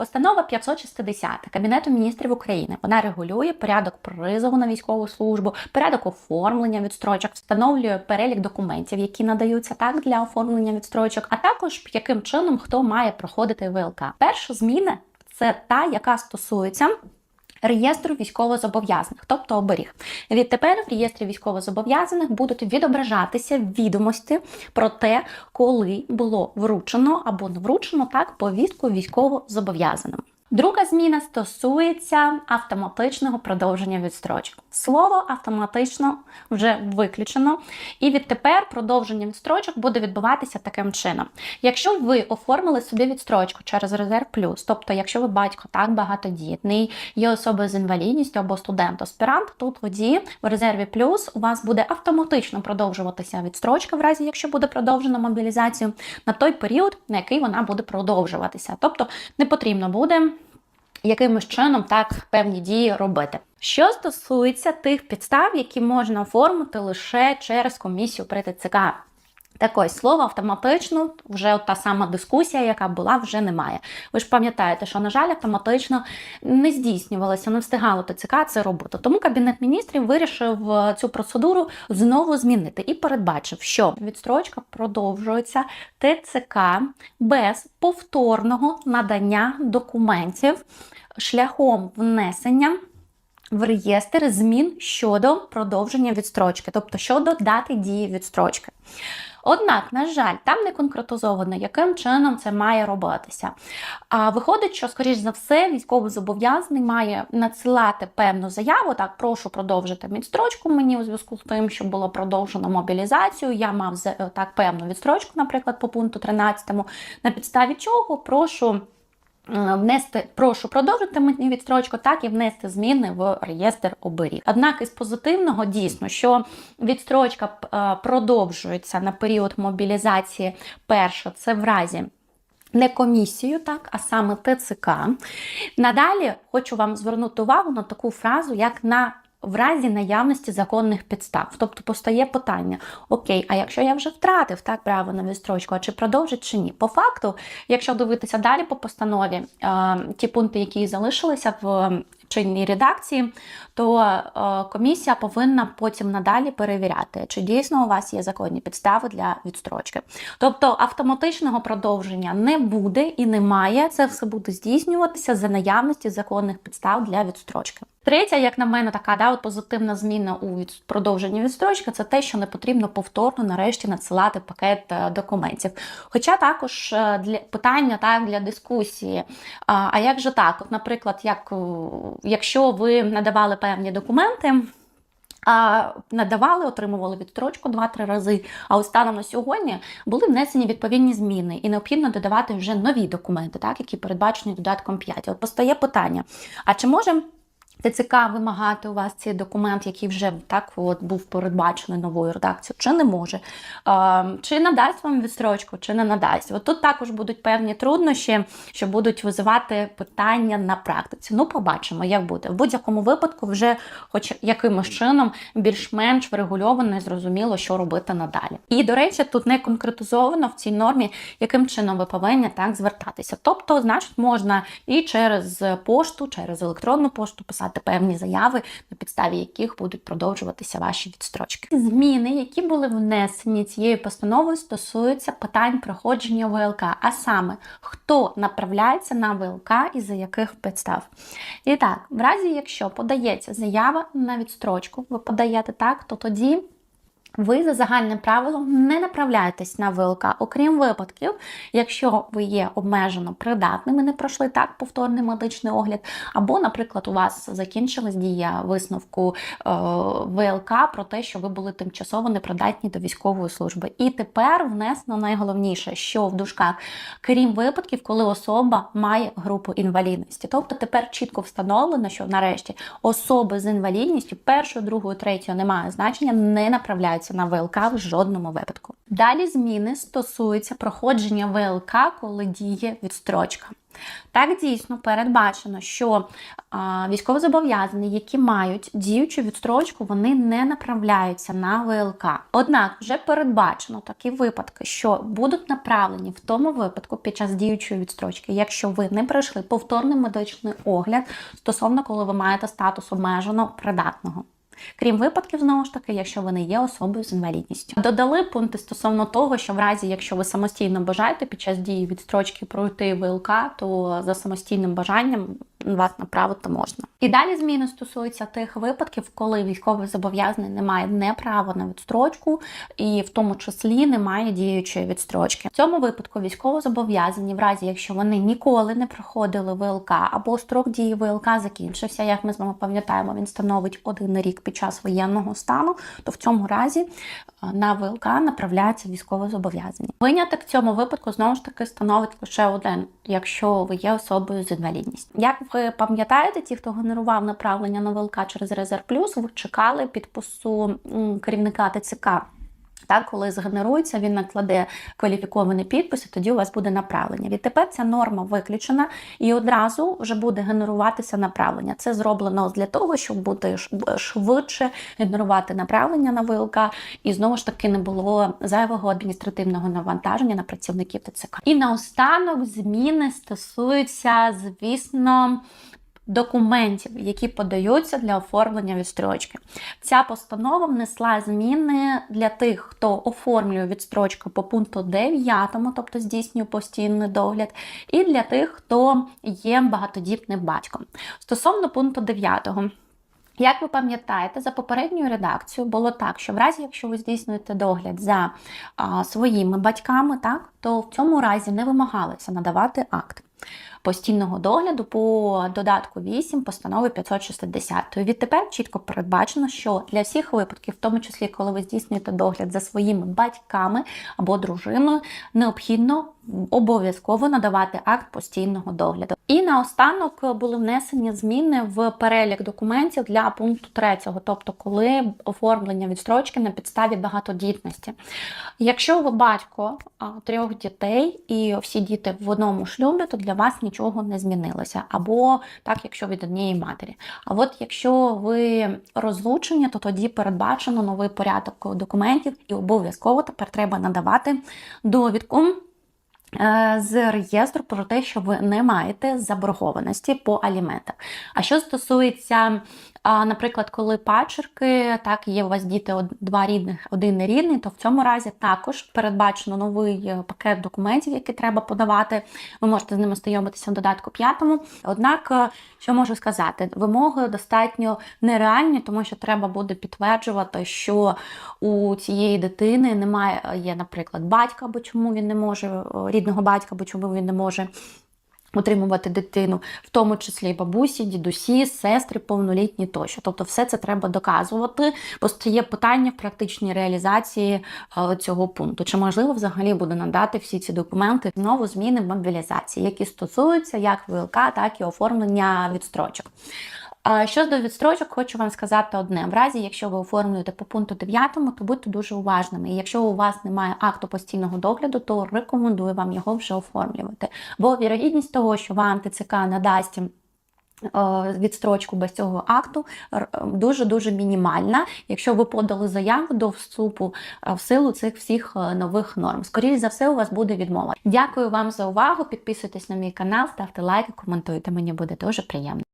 Постанова 560 Кабінету міністрів України. Вона регулює порядок призову на військову службу, порядок оформлення відстрочок, встановлює перелік документів, які надаються так для оформлення відстрочок, а також яким чином хто має проходити ВЛК. Перша зміна це та, яка стосується. Реєстру військовозобов'язаних, тобто оберіг. Відтепер в реєстрі військовозобов'язаних будуть відображатися відомості про те, коли було вручено або не вручено так повістку військовозобов'язаним. Друга зміна стосується автоматичного продовження відстрочок. Слово автоматично вже виключено, і відтепер продовження відстрочок буде відбуватися таким чином. Якщо ви оформили собі відстрочку через резерв плюс, тобто, якщо ви батько так багатодітний, є особа з інвалідністю або студент-аспірант, то тоді в резерві плюс у вас буде автоматично продовжуватися відстрочка, в разі якщо буде продовжена мобілізацію, на той період, на який вона буде продовжуватися. Тобто не потрібно буде якимось чином так певні дії робити. Що стосується тих підстав, які можна оформити лише через комісію при ТЦК. Так ось слово автоматично, вже та сама дискусія, яка була, вже немає. Ви ж пам'ятаєте, що, на жаль, автоматично не здійснювалося, не встигало ТЦК це робити. Тому Кабінет міністрів вирішив е, цю процедуру знову змінити і передбачив, що відстрочка продовжується ТЦК без повторного надання документів шляхом внесення. В реєстр змін щодо продовження відстрочки, тобто щодо дати дії відстрочки. Однак, на жаль, там не конкретизовано, яким чином це має робитися. А виходить, що, скоріш за все, військовозобов'язаний має надсилати певну заяву. Так, прошу продовжити відстрочку мені у зв'язку з тим, що було продовжено мобілізацію. Я мав так певну відстрочку, наприклад, по пункту 13, на підставі чого прошу. Внести, прошу продовжити митню відстрочку, так і внести зміни в реєстр оберіг. Однак із позитивного дійсно, що відстрочка продовжується на період мобілізації, перша це в разі. Не комісію, так, а саме ТЦК. Надалі хочу вам звернути увагу на таку фразу, як на в разі наявності законних підстав. Тобто постає питання: Окей, а якщо я вже втратив так право на відстрочку, а чи продовжить чи ні? По факту, якщо дивитися далі по постанові, е, ті пункти, які залишилися в чинній редакції, то е, комісія повинна потім надалі перевіряти, чи дійсно у вас є законні підстави для відстрочки. Тобто автоматичного продовження не буде і немає. Це все буде здійснюватися за наявності законних підстав для відстрочки. Третя, як на мене, така да, от позитивна зміна у від... продовженні відстрочки це те, що не потрібно повторно нарешті надсилати пакет е, документів. Хоча також е, для питання так для дискусії. А, як же так? От, наприклад, як якщо ви надавали певні документи. А надавали, отримували відстрочку 2-3 рази. А ось станом на сьогодні були внесені відповідні зміни, і необхідно додавати вже нові документи, так які передбачені додатком 5. От постає питання: а чи може ТЦК вимагати у вас цей документ, який вже так от був передбачений новою редакцією, чи не може, чи надасть вам відстрочку, чи не надасть. От тут також будуть певні труднощі, що будуть визивати питання на практиці. Ну, побачимо, як буде. В будь-якому випадку, вже, хоч якимось чином, більш-менш врегульовано і зрозуміло, що робити надалі. І, до речі, тут не конкретизовано в цій нормі, яким чином ви повинні так звертатися. Тобто, значить, можна і через пошту, через електронну пошту писати писати певні заяви, на підставі яких будуть продовжуватися ваші відстрочки. Зміни, які були внесені цією постановою, стосуються питань проходження ВЛК, а саме хто направляється на ВЛК і за яких підстав. І так, в разі, якщо подається заява на відстрочку, ви подаєте так, то тоді. Ви за загальним правилом не направляєтесь на ВЛК, окрім випадків, якщо ви є обмежено придатними, не пройшли так повторний медичний огляд, або, наприклад, у вас закінчилась дія висновку е, ВЛК про те, що ви були тимчасово непридатні до військової служби. І тепер внесено найголовніше, що в дужках, крім випадків, коли особа має групу інвалідності. Тобто тепер чітко встановлено, що нарешті особи з інвалідністю першою, другою, третьою немає значення, не направляють звертаються на ВЛК в жодному випадку. Далі зміни стосуються проходження ВЛК, коли діє відстрочка. Так дійсно передбачено, що а, військовозобов'язані, які мають діючу відстрочку, вони не направляються на ВЛК. Однак вже передбачено такі випадки, що будуть направлені в тому випадку під час діючої відстрочки, якщо ви не пройшли повторний медичний огляд стосовно коли ви маєте статус обмежено придатного. Крім випадків, знову ж таки, якщо ви не є особою з інвалідністю. Додали пункти стосовно того, що в разі, якщо ви самостійно бажаєте під час дії відстрочки пройти ВЛК, то за самостійним бажанням вас направити можна. І далі зміни стосуються тих випадків, коли військовий зобов'язаний не має не права на відстрочку, і в тому числі не має діючої відстрочки. В цьому випадку військовозобов'язані, в разі якщо вони ніколи не проходили ВЛК або строк дії ВЛК закінчився, як ми з вами пам'ятаємо, він становить один рік під час воєнного стану, то в цьому разі е, на ВЛК направляються військовозобов'язані. Виняток в цьому випадку знову ж таки становить лише один, якщо ви є особою з інвалідністю. Як ви пам'ятаєте, ті, хто генерував направлення на ВЛК через Резерв Плюс, ви чекали підпису керівника ТЦК. Так, коли згенерується, він накладе кваліфікований підпис, і тоді у вас буде направлення. Відтепер ця норма виключена і одразу вже буде генеруватися направлення. Це зроблено для того, щоб бути швидше генерувати направлення на ВЛК, і знову ж таки не було зайвого адміністративного навантаження на працівників ТЦК. І наостанок зміни стосуються, звісно. Документів, які подаються для оформлення відстрочки. Ця постанова внесла зміни для тих, хто оформлює відстрочку по пункту 9, тобто здійснює постійний догляд, і для тих, хто є багатодітним батьком. Стосовно пункту 9. Як ви пам'ятаєте, за попередньою редакцією було так, що в разі, якщо ви здійснюєте догляд за а, своїми батьками, так, то в цьому разі не вимагалося надавати акт постійного догляду по додатку 8 постанови 560. Відтепер чітко передбачено, що для всіх випадків, в тому числі коли ви здійснюєте догляд за своїми батьками або дружиною, необхідно обов'язково надавати акт постійного догляду. І наостанок були внесені зміни в перелік документів для пункту 3, тобто коли оформлення відстрочки на підставі багатодітності. Якщо ви батько трьох дітей і всі діти в одному шлюбі, то для вас нічого не змінилося. Або так, якщо від однієї матері. А от якщо ви розлучені, то тоді передбачено новий порядок документів, і обов'язково тепер треба надавати довідку. е, З реєстру про те, що ви не маєте заборгованості по аліментах. А що стосується, наприклад, коли пачерки, так є у вас діти два рідних, один нерідний, то в цьому разі також передбачено новий е, пакет документів, які треба подавати. Ви можете з ними знайомитися в додатку п'ятому. Однак, е, що можу сказати, вимоги достатньо нереальні, тому що треба буде підтверджувати, що у цієї дитини немає, е, є, наприклад, батька, або чому він не може, рідного батька, або чому він не може. Утримувати дитину, в тому числі бабусі, дідусі, сестри, повнолітні тощо. Тобто, все це треба доказувати, Постає питання в практичній реалізації е, цього пункту. Чи можливо взагалі буде надати всі ці документи знову зміни в мобілізації, які стосуються як ВЛК, так і оформлення відстрочок. Щодо відстрочок, хочу вам сказати одне: в разі, якщо ви оформлюєте по пункту 9, то будьте дуже уважними. І якщо у вас немає акту постійного догляду, то рекомендую вам його вже оформлювати. Бо вірогідність того, що вам ТЦК надасть. е, Відстрочку без цього акту дуже дуже мінімальна, якщо ви подали заяву до вступу е, в силу цих всіх е, нових норм. Скоріше за все, у вас буде відмова. Дякую вам за увагу. Підписуйтесь на мій канал, ставте лайки, коментуйте. Мені буде дуже приємно.